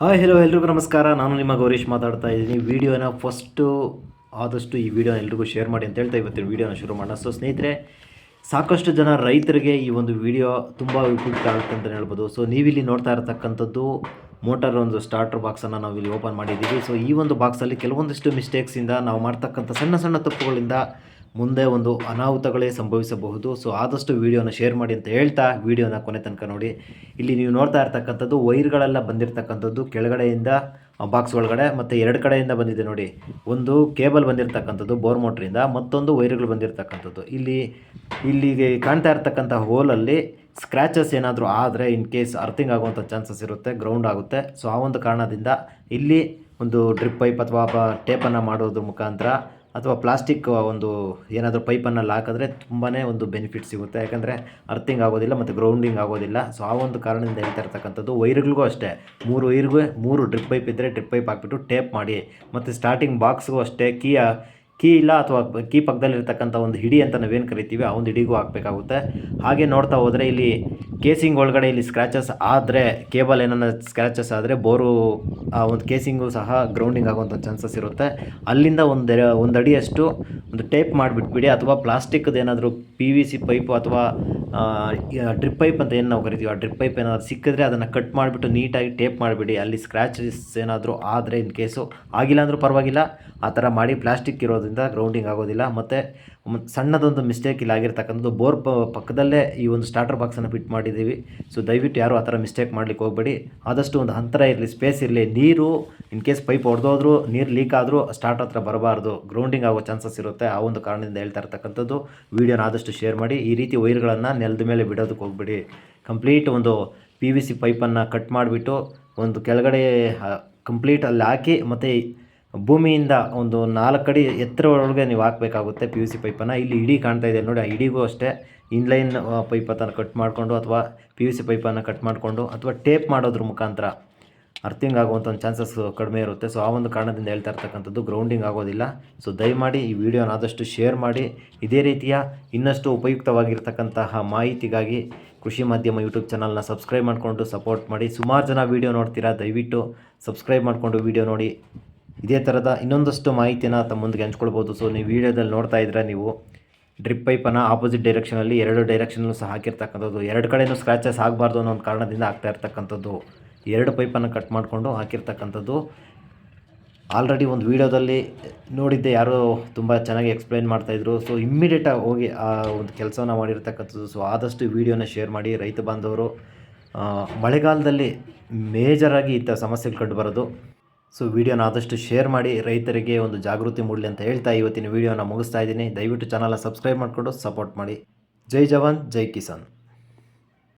Hi hello ಎಲ್ರಿಗೂ ನಮಸ್ಕಾರ. ನಾನು ನಿಮ್ಮ ಗೌರೀಶ್ ಮಾತಾಡ್ತಾ ಇದ್ದೀನಿ. ವಿಡಿಯೋನ ಫಸ್ಟು ಆದಷ್ಟು ಈ ವಿಡಿಯೋ ಎಲ್ರಿಗೂ ಶೇರ್ ಮಾಡಿ ಅಂತ ಹೇಳ್ತಾ ಇವತ್ತಿನ ವಿಡಿಯೋನ ಶುರು ಮಾಡೋಣ. ಸೊ ಸ್ನೇಹಿತರೆ, ಸಾಕಷ್ಟು ಜನ ರೈತರಿಗೆ ಈ ಒಂದು ವಿಡಿಯೋ ತುಂಬ ಉಪಯುಕ್ತ ಆಗುತ್ತೆ ಅಂತಲೇ ಹೇಳ್ಬೋದು. ಸೊ ನೀವಿಲ್ಲಿ ನೋಡ್ತಾ ಇರತಕ್ಕಂಥದ್ದು ಮೋಟರ್ ಒಂದು ಸ್ಟಾರ್ಟರ್ ಬಾಕ್ಸನ್ನು ನಾವು ಇಲ್ಲಿ ಓಪನ್ ಮಾಡಿದ್ದೀವಿ. ಸೊ ಈ ಒಂದು ಬಾಕ್ಸಲ್ಲಿ ಕೆಲವೊಂದಿಷ್ಟು ಮಿಸ್ಟೇಕ್ಸಿಂದ ನಾವು ಮಾಡ್ತಕ್ಕಂಥ ಸಣ್ಣ ಸಣ್ಣ ತಪ್ಪುಗಳಿಂದ ಮುಂದೆ ಒಂದು ಅನಾಹುತಗಳೇ ಸಂಭವಿಸಬಹುದು. ಸೊ ಆದಷ್ಟು ವೀಡಿಯೋನ ಶೇರ್ ಮಾಡಿ ಅಂತ ಹೇಳ್ತಾ ವೀಡಿಯೋನ ಕೊನೆ ತನಕ ನೋಡಿ. ಇಲ್ಲಿ ನೀವು ನೋಡ್ತಾ ಇರ್ತಕ್ಕಂಥದ್ದು ವೈರ್ಗಳೆಲ್ಲ ಬಂದಿರತಕ್ಕಂಥದ್ದು ಕೆಳಗಡೆಯಿಂದ ಬಾಕ್ಸ್ ಒಳಗಡೆ ಮತ್ತು ಎರಡು ಕಡೆಯಿಂದ ಬಂದಿದೆ ನೋಡಿ. ಒಂದು ಕೇಬಲ್ ಬಂದಿರತಕ್ಕಂಥದ್ದು ಬೋರ್ ಮೋಟ್ರಿಂದ ಮತ್ತೊಂದು ವೈರ್ಗಳು ಬಂದಿರತಕ್ಕಂಥದ್ದು. ಇಲ್ಲಿ, ಇಲ್ಲಿಗೆ ಕಾಣ್ತಾ ಇರ್ತಕ್ಕಂಥ ಹೋಲಲ್ಲಿ ಸ್ಕ್ರ್ಯಾಚಸ್ ಏನಾದರೂ ಆದರೆ ಇನ್ ಕೇಸ್ ಅರ್ಥಿಂಗ್ ಆಗುವಂಥ ಚಾನ್ಸಸ್ ಇರುತ್ತೆ ಗ್ರೌಂಡ್ ಆಗುತ್ತೆ. ಸೊ ಆ ಒಂದು ಕಾರಣದಿಂದ ಇಲ್ಲಿ ಒಂದು ಡ್ರಿಪ್ ಪೈಪ್ ಅಥವಾ ಟೇಪನ್ನು ಮಾಡೋದ್ರ ಮುಖಾಂತರ ಅಥವಾ ಪ್ಲಾಸ್ಟಿಕ್ ಒಂದು ಏನಾದರೂ ಪೈಪನ್ನಲ್ಲಿ ಹಾಕಿದ್ರೆ ತುಂಬಾ ಒಂದು ಬೆನಿಫಿಟ್ ಸಿಗುತ್ತೆ. ಯಾಕಂದರೆ ಅರ್ಥಿಂಗ್ ಆಗೋದಿಲ್ಲ ಮತ್ತು ಗ್ರೌಂಡಿಂಗ್ ಆಗೋದಿಲ್ಲ. ಸೊ ಆ ಒಂದು ಕಾರಣದಿಂದ ಹೇಳ್ತಾ ಇರ್ತಕ್ಕಂಥದ್ದು ವೈರ್ಗಳಿಗೂ ಅಷ್ಟೇ. ಮೂರು ವೈರ್ಗೂ ಮೂರು ಡ್ರಿಪ್ ಪೈಪ್ ಇದ್ದರೆ ಡ್ರಿಪ್ ಪೈಪ್ ಹಾಕ್ಬಿಟ್ಟು ಟೇಪ್ ಮಾಡಿ. ಮತ್ತು ಸ್ಟಾರ್ಟಿಂಗ್ ಬಾಕ್ಸ್ಗೂ ಅಷ್ಟೇ ಕೀ ಕೀ ಇಲ್ಲ ಅಥವಾ ಕೀ ಪಕ್ಕದಲ್ಲಿರ್ತಕ್ಕಂಥ ಒಂದು ಹಿಡಿ ಅಂತ ನಾವೇನು ಕರಿತೀವಿ, ಆ ಒಂದು ಹಿಡಿಗೂ ಹಾಕಬೇಕಾಗುತ್ತೆ. ಹಾಗೆ ನೋಡ್ತಾ ಹೋದರೆ ಇಲ್ಲಿ ಕೇಸಿಂಗ್ ಒಳಗಡೆ ಇಲ್ಲಿ ಸ್ಕ್ರ್ಯಾಚಸ್ ಆದರೆ ಕೇಬಲ್ ಏನನ್ನ ಸ್ಕ್ರ್ಯಾಚಸ್ ಆದರೆ ಬೋರು, ಆ ಒಂದು ಕೇಸಿಂಗು ಸಹ ಗ್ರೌಂಡಿಂಗ್ ಆಗುವಂಥ ಚಾನ್ಸಸ್ ಇರುತ್ತೆ. ಅಲ್ಲಿಂದ ಒಂದು ಒಂದು ಅಡಿಯಷ್ಟು ಒಂದು ಟೇಪ್ ಮಾಡಿಬಿಟ್ಬಿಡಿ, ಅಥವಾ ಪ್ಲಾಸ್ಟಿಕ್ದು ಏನಾದರೂ ಪಿ ವಿ ಸಿ ಪೈಪು ಅಥವಾ ಡ್ರಿಪ್ ಪೈಪ್ ಅಂತ ಏನು ನಾವು ಕರಿತೀವಿ ಆ ಡ್ರಿಪ್ ಪೈಪ್ ಏನಾದರೂ ಸಿಕ್ಕಿದ್ರೆ ಅದನ್ನು ಕಟ್ ಮಾಡಿಬಿಟ್ಟು ನೀಟಾಗಿ ಟೇಪ್ ಮಾಡಿಬಿಡಿ. ಅಲ್ಲಿ ಸ್ಕ್ರ್ಯಾಚಸ್ ಏನಾದರೂ ಆದರೆ ಇನ್ ಕೇಸು ಆಗಿಲ್ಲ ಅಂದರೂ ಪರವಾಗಿಲ್ಲ. ಆ ಥರ ಮಾಡಿ ಪ್ಲಾಸ್ಟಿಕ್ ಇರೋದ್ರಿಂದ ಗ್ರೌಂಡಿಂಗ್ ಆಗೋದಿಲ್ಲ. ಮತ್ತು ಸಣ್ಣದೊಂದು ಮಿಸ್ಟೇಕ್ ಇಲ್ಲಿ ಆಗಿರ್ತಕ್ಕಂಥದ್ದು ಬೋರ್ ಪಕ್ಕದಲ್ಲೇ ಈ ಒಂದು ಸ್ಟಾರ್ಟರ್ ಬಾಕ್ಸನ್ನು ಫಿಟ್ ಮಾಡಿದ್ದೀವಿ. ಸೊ ದಯವಿಟ್ಟು ಯಾರು ಆ ಥರ ಮಿಸ್ಟೇಕ್ ಮಾಡ್ಲಿಕ್ಕೆ ಹೋಗಬೇಡಿ. ಆದಷ್ಟು ಒಂದು ಅಂತರ ಇರಲಿ ಸ್ಪೇಸ್ ಇರಲಿ, ನೀರು ಇನ್ ಕೇಸ್ ಪೈಪ್ ಹೊಡೆದೋದ್ರೂ ನೀರು ಲೀಕ್ ಆದರೂ ಸ್ಟಾರ್ಟ್ ಹತ್ರ ಬರಬಾರ್ದು. ಗ್ರೌಂಡಿಂಗ್ ಆಗೋ ಚಾನ್ಸಸ್ ಇರುತ್ತೆ. ಆ ಒಂದು ಕಾರಣದಿಂದ ಹೇಳ್ತಾ ಇರ್ತಕ್ಕಂಥದ್ದು. ವೀಡಿಯೋನ ಆದಷ್ಟು ಶೇರ್ ಮಾಡಿ. ಈ ರೀತಿ ವೈರ್ಗಳನ್ನು ನೆಲದ ಮೇಲೆ ಬಿಡೋದಕ್ಕೆ ಹೋಗ್ಬಿಡಿ. ಕಂಪ್ಲೀಟ್ ಒಂದು ಪಿ ವಿ ಸಿ ಪೈಪನ್ನು ಕಟ್ ಮಾಡಿಬಿಟ್ಟು ಒಂದು ಕೆಳಗಡೆ ಕಂಪ್ಲೀಟ್ ಅಲ್ಲಿ ಹಾಕಿ ಮತ್ತು ಭೂಮಿಯಿಂದ ಒಂದು ನಾಲ್ಕು ಅಡಿ ಎತ್ತರ ನೀವು ಹಾಕಬೇಕಾಗುತ್ತೆ ಪಿ ಯು ಸಿ ಪೈಪನ್ನು ಇಲ್ಲಿ ಇಡೀ ಕಾಣ್ತಾ ಇದೆ ನೋಡಿ, ಆ ಇಡಿಗೂ ಅಷ್ಟೇ. ಇನ್ಲೈನ್ ಪೈಪ್ ಅದನ್ನು ಕಟ್ ಮಾಡಿಕೊಂಡು ಅಥವಾ ಪಿ ಯು ಸಿ ಪೈಪನ್ನು ಕಟ್ ಮಾಡಿಕೊಂಡು ಅಥವಾ ಟೇಪ್ ಮಾಡೋದ್ರ ಮುಖಾಂತರ ಅರ್ಥಿಂಗ್ ಆಗುವಂಥ ಒಂದು ಚಾನ್ಸಸ್ ಕಡಿಮೆ ಇರುತ್ತೆ. ಸೊ ಆ ಒಂದು ಕಾರಣದಿಂದ ಹೇಳ್ತಾ ಇರ್ತಕ್ಕಂಥದ್ದು ಗ್ರೌಂಡಿಂಗ್ ಆಗೋದಿಲ್ಲ. ಸೊ ದಯಮಾಡಿ ಈ ವಿಡಿಯೋನ ಆದಷ್ಟು ಶೇರ್ ಮಾಡಿ. ಇದೇ ರೀತಿಯ ಇನ್ನಷ್ಟು ಉಪಯುಕ್ತವಾಗಿರ್ತಕ್ಕಂತಹ ಮಾಹಿತಿಗಾಗಿ ಕೃಷಿ ಮಾಧ್ಯಮ ಯೂಟ್ಯೂಬ್ ಚಾನಲ್ನ ಸಬ್ಸ್ಕ್ರೈಬ್ ಮಾಡಿಕೊಂಡು ಸಪೋರ್ಟ್ ಮಾಡಿ. ಸುಮಾರು ಜನ ವೀಡಿಯೋ ನೋಡ್ತೀರಾ? ದಯವಿಟ್ಟು ಸಬ್ಸ್ಕ್ರೈಬ್ ಮಾಡಿಕೊಂಡು ವೀಡಿಯೋ ನೋಡಿ. ಇದೇ ಥರದ ಇನ್ನೊಂದಷ್ಟು ಮಾಹಿತಿನ ತಮ್ಮೊಂದಿಗೆ ಹಂಚ್ಕೊಳ್ಬೋದು. ಸೊ ನೀವು ವೀಡಿಯೋದಲ್ಲಿ ನೋಡ್ತಾ ಇದ್ರೆ ನೀವು ಡ್ರಿಪ್ ಪೈಪನ್ನು ಆಪೋಸಿಟ್ ಡೈರೆಕ್ಷನಲ್ಲಿ ಎರಡು ಡೈರೆಕ್ಷನಲ್ಲೂ ಸಹ ಹಾಕಿರ್ತಕ್ಕಂಥದ್ದು. ಎರಡು ಕಡೆಯೂ ಸ್ಕ್ರ್ಯಾಚಸ್ ಆಗಬಾರ್ದು ಅನ್ನೋ ಒಂದು ಕಾರಣದಿಂದ ಆಗ್ತಾ ಇರ್ತಕ್ಕಂಥದ್ದು. ಎರಡು ಪೈಪನ್ನು ಕಟ್ ಮಾಡಿಕೊಂಡು ಹಾಕಿರ್ತಕ್ಕಂಥದ್ದು. ಆಲ್ರೆಡಿ ಒಂದು ವೀಡಿಯೋದಲ್ಲಿ ನೋಡಿದ್ದೆ, ಯಾರೋ ತುಂಬ ಚೆನ್ನಾಗಿ ಎಕ್ಸ್ಪ್ಲೈನ್ ಮಾಡ್ತಾಯಿದ್ರು ಸೊ ಇಮ್ಮಿಡಿಯೇಟಾಗಿ ಹೋಗಿ ಆ ಒಂದು ಕೆಲಸವನ್ನು ಮಾಡಿರ್ತಕ್ಕಂಥದ್ದು. ಸೊ ಆದಷ್ಟು ವೀಡಿಯೋನ ಶೇರ್ ಮಾಡಿ, ರೈತ ಬಾಂಧವರು ಮಳೆಗಾಲದಲ್ಲಿ ಮೇಜರಾಗಿ ಇಂಥ ಸಮಸ್ಯೆಗಳು ಕಂಡುಬರೋದು ಸೊ ವಿಡಿಯೋನ ಆದಷ್ಟು ಶೇರ್ ಮಾಡಿ, ರೈತರಿಗೆ ಒಂದು ಜಾಗೃತಿ ಮೂಡಲಿ ಅಂತ ಹೇಳ್ತಾ ಇವತ್ತಿನ ವಿಡಿಯೋನ ಮುಗಿಸ್ತಾ ಇದ್ದೀನಿ. ದಯವಿಟ್ಟು ಚಾನಲ್ನ ಸಬ್ಸ್ಕ್ರೈಬ್ ಮಾಡಿಕೊಂಡು ಸಪೋರ್ಟ್ ಮಾಡಿ. ಜೈ ಜವಾನ್, ಜೈ ಕಿಸಾನ್.